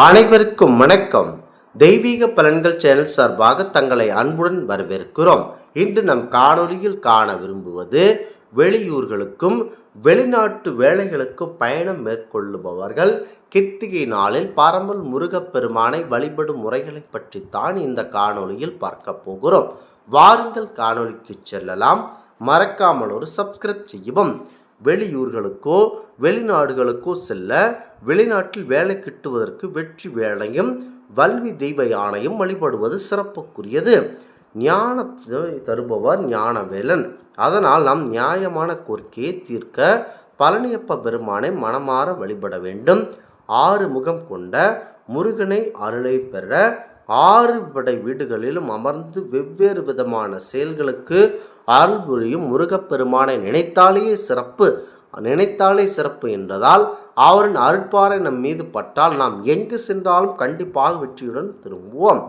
அனைவருக்கும் வணக்கம். தெய்வீக பலன்கள் சேனல் சார்பாக தங்களை அன்புடன் வரவேற்கிறோம். இன்று நம் காணொலியில் காண விரும்புவது வெளியூர்களுக்கும் வெளிநாட்டு வேலைகளுக்கும் பயணம் மேற்கொள்ளுபவர்கள் கித்திகை நாளில் பரம்பல் முருகப்பெருமானை வழிபடும் முறைகளை பற்றித்தான் இந்த காணொளியில் பார்க்க போகிறோம். வாருங்கள் காணொலிக்கு செல்லலாம். மறக்காமல் ஒரு சப்ஸ்கிரைப் செய்யவும் வெளியூர்களுக்கோ வெளிநாடுகளுக்கோ செல்ல வெளிநாட்டில் வேலை கிட்டுவதற்கு வெற்றி வேலையும் வல்வி தெய்வ யானையும் வழிபடுவது சிறப்புக்குரியது. ஞானத்தை தருபவர் ஞானவேலன். அதனால் நாம் நியாயமான கோரிக்கையை தீர்க்க பழனியப்ப பெருமானை மனமாற வழிபட வேண்டும். ஆறு முகம் கொண்ட முருகனை அருளை பெற ஆறு படை வீடுகளிலும் அமர்ந்து வெவ்வேறு விதமான செயல்களுக்கு அருள் புரியும் முருகப்பெருமானை நினைத்தாலேயே சிறப்பு. நினைத்தாலே சிறப்பு என்றதால் அவரின் அருட்பாறை நம் மீது பட்டால் நாம் எங்கு சென்றாலும் கண்டிப்பாக வெற்றியுடன் திரும்புவோம்.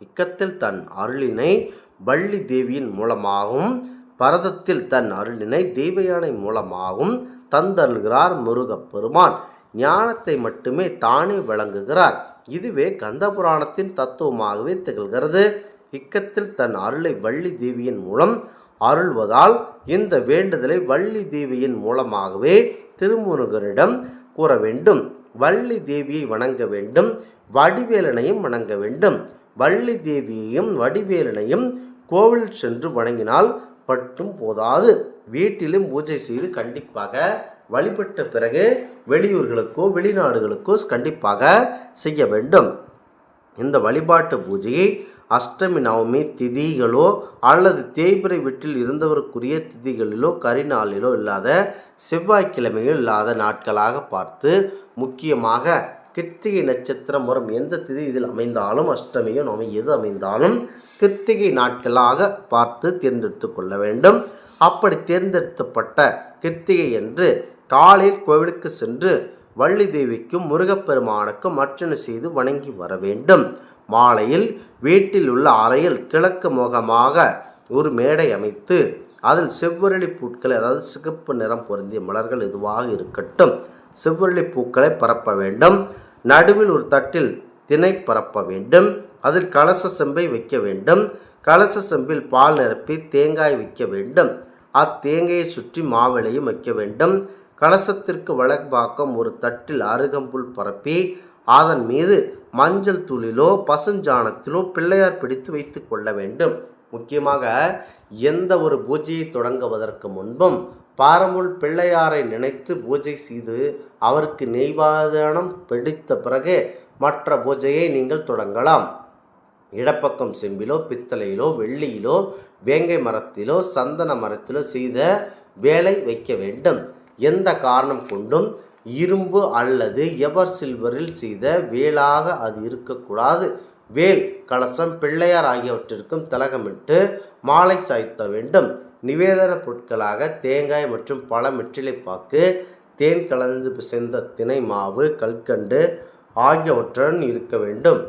இக்கத்தில் தன் அருளினை வள்ளி தேவியின் மூலமாகவும் பரதத்தில் தன் அருளினை தேவயானை மூலமாகவும் தந்தருள்கிறார் முருகப்பெருமான். ஞானத்தை மட்டுமே தானே வழங்குகிறார். இதுவே கந்தபுராணத்தின் தத்துவமாகவே திகழ்கிறது. இக்கத்தில் தன் அருளை வள்ளி தேவியின் மூலம் அருள்வதால் இந்த வேண்டுதலை வள்ளி தேவியின் மூலமாகவே திருமுருகரிடம் கூற வேண்டும். வள்ளி தேவியை வணங்க வேண்டும். வடிவேலனையும் வணங்க வேண்டும். வள்ளி தேவியையும் வடிவேலனையும் கோவில் சென்று வணங்கினால் பட்டும் போதாது. வீட்டிலும் பூஜை செய்து கண்டிப்பாக வழிபட்ட பிறகு வெளியூர்களுக்கோ வெளிநாடுகளுக்கோ கண்டிப்பாக செய்ய வேண்டும். இந்த வழிபாட்டு பூஜையை அஷ்டமி நவமி திதிகளோ அல்லது தேய்பிரை வீட்டில் இருந்தவருக்குரிய திதிகளிலோ கரிநாளிலோ இல்லாத செவ்வாய்க்கிழமையில் இல்லாத நாட்களாக பார்த்து முக்கியமாக கிருத்திகை நட்சத்திரம் வரும் எந்த திதி இதில் அமைந்தாலும் அஷ்டமியோ நோமி எது அமைந்தாலும் கிருத்திகை நாட்களாக பார்த்து தேர்ந்தெடுத்து கொள்ள வேண்டும். அப்படி தேர்ந்தெடுக்கப்பட்ட கிருத்திகை என்று காலையில் கோவிலுக்கு சென்று வள்ளி தேவிக்கும் முருகப்பெருமானுக்கும் அர்ச்சனை செய்து வணங்கி வர வேண்டும். மாலையில் வீட்டில் உள்ள அறையில் கிழக்கு முகமாக ஒரு மேடை அமைத்து அதில் செவ்வரளி பூட்களை அதாவது சிகப்பு நிறம் பொருந்திய மலர்கள் எதுவாக இருக்கட்டும் செவ்வரளி பூக்களை பரப்ப வேண்டும். நடுவில் ஒரு தட்டில் திணை பரப்ப வேண்டும். அதில் கலச செம்பை வைக்க வேண்டும். கலச செம்பில் பால் நிரப்பி தேங்காய் வைக்க வேண்டும். அத்தேங்காயை சுற்றி மாவிளையும் வைக்க வேண்டும். கலசத்திற்கு வழக்காக்கம் ஒரு தட்டில் அருகம்புல் பரப்பி அதன் மீது மஞ்சள் தூளிலோ பசுஞ்சாணத்திலோ பிள்ளையார் பிடித்து வைத்து கொள்ள வேண்டும். முக்கியமாக எந்த ஒரு பூஜையை தொடங்குவதற்கு முன்பும் பாரமுள் பிள்ளையாரை நினைத்து பூஜை செய்து அவருக்கு நெய்வாதனம் பிடித்த பிறகு மற்ற பூஜையை நீங்கள் தொடங்கலாம். இடப்பக்கம் செம்பிலோ பித்தளையிலோ வெள்ளியிலோ வேங்கை மரத்திலோ சந்தன மரத்திலோ செய்த வேலை வைக்க வேண்டும். எந்த காரணம் கொண்டும் இரும்பு அல்லது எவர் சில்வரில் செய்த வேலாக அது இருக்கக்கூடாது. வேல் கலசம் பிள்ளையார் ஆகியவற்றிற்கும் திலகமிட்டு மாலை சாய்த்த வேண்டும். நிவேதன பொருட்களாக தேங்காய் மற்றும் பழ வெற்றிலைப்பாக்கு தேன் கலந்து பிசைந்த தினை மாவு கல்கண்டு ஆகியவற்றுடன் இருக்க வேண்டும்.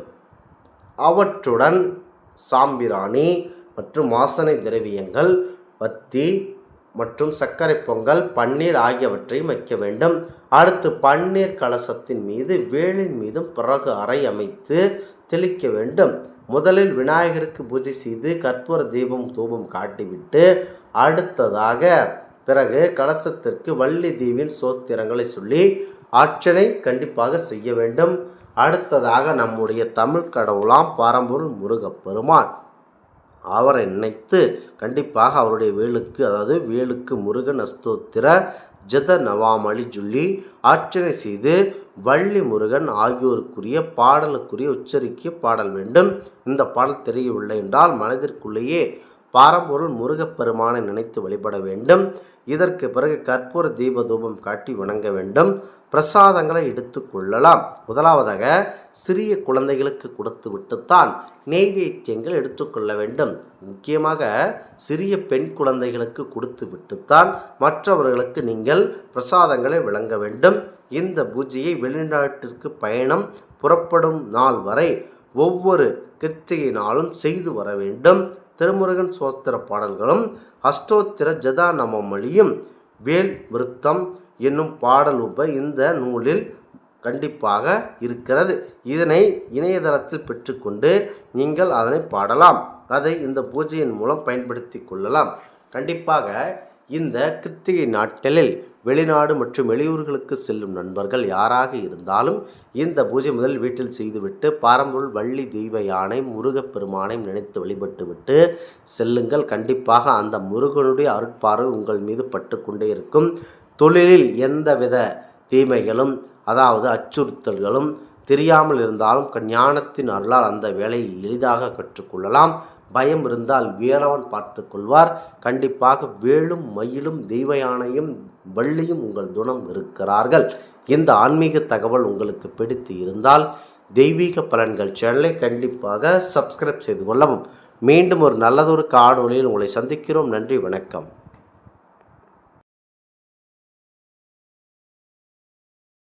அவற்றுடன் சாம்பிராணி மற்றும் வாசனை திரவியங்கள் பத்தி மற்றும் சர்க்கரை பொங்கல் பன்னீர் ஆகியவற்றையும் வைக்க வேண்டும். அடுத்து பன்னீர் கலசத்தின் மீது வேலின் மீதும் பிறகு அறை அமைத்து தெளிக்க வேண்டும். முதலில் விநாயகருக்கு பூஜை செய்து கற்பூர தீபம் தூபம் காட்டிவிட்டு அடுத்ததாக பிறகு கலசத்திற்கு வள்ளி தீவின் சோத்திரங்களை சொல்லி ஆட்சனை கண்டிப்பாக செய்ய வேண்டும். அடுத்ததாக நம்முடைய தமிழ் கடவுளாம் பரம்பொருள் முருகப்பெருமான். அவரை நினைத்து கண்டிப்பாக அவருடைய வேலுக்கு அதாவது வேலுக்கு முருகன் அஸ்தோத்திர ஜத நவாமளி சொல்லி ஆர்ச்சனை செய்து வள்ளி முருகன் ஆகியோருக்குரிய பாடலுக்குரிய உச்சரிக்க பாடல் வேண்டும். இந்த பாடல் தெரியவில்லை என்றால் மனதிற்குள்ளேயே பாரம்பொருள் முருகப்பெருமானை நினைத்து வழிபட வேண்டும். இதற்கு பிறகு கற்பூர தீப தூபம் காட்டி வணங்க வேண்டும். பிரசாதங்களை எடுத்து கொள்ளலாம். முதலாவதாக சிறிய குழந்தைகளுக்கு கொடுத்து விட்டுத்தான் நெய்வேத்தியங்கள் எடுத்துக்கொள்ள வேண்டும். முக்கியமாக சிறிய பெண் குழந்தைகளுக்கு கொடுத்து விட்டுத்தான் மற்றவர்களுக்கு நீங்கள் பிரசாதங்களை வழங்க வேண்டும். இந்த பூஜையை வெளிநாட்டிற்கு பயணம் புறப்படும் நாள் வரை ஒவ்வொரு கிருத்திகை நாளும் செய்து வர வேண்டும். திருமுருகன் சோஸ்திர பாடல்களும் அஷ்டோத்திர ஜதா நமமொழியும் வேல் விருத்தம் என்னும் பாடல் உப இந்த நூலில் கண்டிப்பாக இருக்கிறது. இதனை இணையதளத்தில் பெற்றுக்கொண்டு நீங்கள் அதனை பாடலாம். அதை இந்த பூஜையின் மூலம் பயன்படுத்தி கொள்ளலாம். கண்டிப்பாக இந்த கிருத்திகை நாட்களில் வெளிநாடு மற்றும் வெளியூர்களுக்கு செல்லும் நண்பர்கள் யாராக இருந்தாலும் இந்த பூஜை முதல் வீட்டில் செய்துவிட்டு பாரம்பரிய வள்ளி தெய்வ யானை முருகப்பெருமானை நினைத்து வழிபட்டுவிட்டு செல்லுங்கள். கண்டிப்பாக அந்த முருகனுடைய அருட்பார்வை உங்கள் மீது பட்டு கொண்டே இருக்கும். தொழிலில் எந்தவித தீமைகளும் அதாவது அச்சுறுத்தல்களும் தெரியாமல் இருந்தாலும் ஞானத்தின் அருளால் அந்த வேலையை எளிதாக கற்றுக்கொள்ளலாம். பயம் இருந்தால் வேலவன் பார்த்து கொள்வார். கண்டிப்பாக வேலும் மயிலும் தெய்வ யானையும் வள்ளியும் உங்கள் துணம் இருக்கிறார்கள். இந்த ஆன்மீக தகவல் உங்களுக்கு பிடித்து இருந்தால் தெய்வீக பலன்கள் சேனலை கண்டிப்பாக சப்ஸ்கிரைப் செய்து கொள்ளவும். மீண்டும் ஒரு நல்லதொரு காணொளியில் உங்களை சந்திக்கிறோம். நன்றி வணக்கம்.